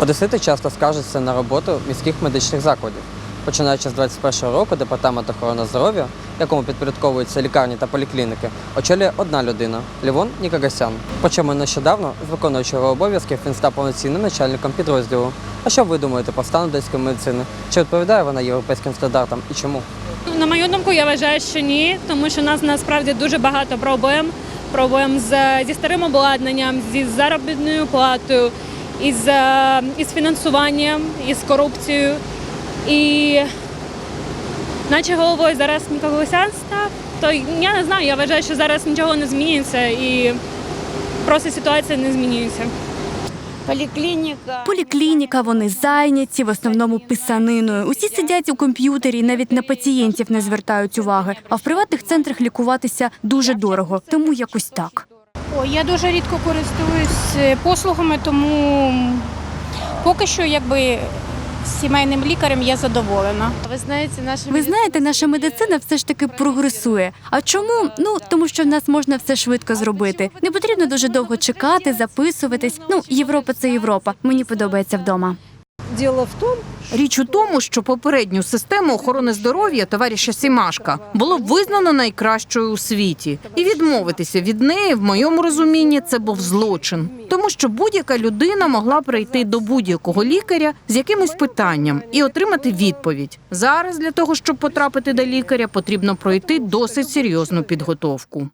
Одесити часто скаржаться на роботу міських медичних закладів. Починаючи з 21 року, департамент охорони здоров'я, якому підпорядковуються лікарні та поліклініки, очолює одна людина Лівон Нікагасян. Причому нещодавно з виконуючого обов'язків він став повноцінним начальником підрозділу. А що ви думаєте про стан одеської медицини? Чи відповідає вона європейським стандартам і чому? На мою думку, я вважаю, що ні, тому що у нас насправді дуже багато проблем. Проблем з, зі старим обладнанням, зі заробітною платою, із, е, із фінансуванням, із корупцією. І наче головою зараз Ніколасян став, то я не знаю, я вважаю, що зараз нічого не зміниться і просто ситуація не змінюється. Поліклініка. Поліклініка, вони зайняті, в основному писаниною. Усі сидять у комп'ютері, навіть на пацієнтів не звертають уваги. А в приватних центрах лікуватися дуже дорого, тому якось так. Ой, я дуже рідко користуюсь е, послугами, тому поки що якби сімейним лікарем я задоволена. Ви знаєте, наша Ви знаєте, наша медицина все ж таки прогресує. А чому? Ну тому що в нас можна все швидко зробити. Не потрібно дуже довго чекати, записуватись. Ну, Європа це Європа. Мені подобається вдома. Діло в тому, Річ у тому, що попередню систему охорони здоров'я товариша Сімашка було визнано найкращою у світі, і відмовитися від неї, в моєму розумінні, це був злочин, тому що будь-яка людина могла прийти до будь-якого лікаря з якимось питанням і отримати відповідь. Зараз для того, щоб потрапити до лікаря, потрібно пройти досить серйозну підготовку.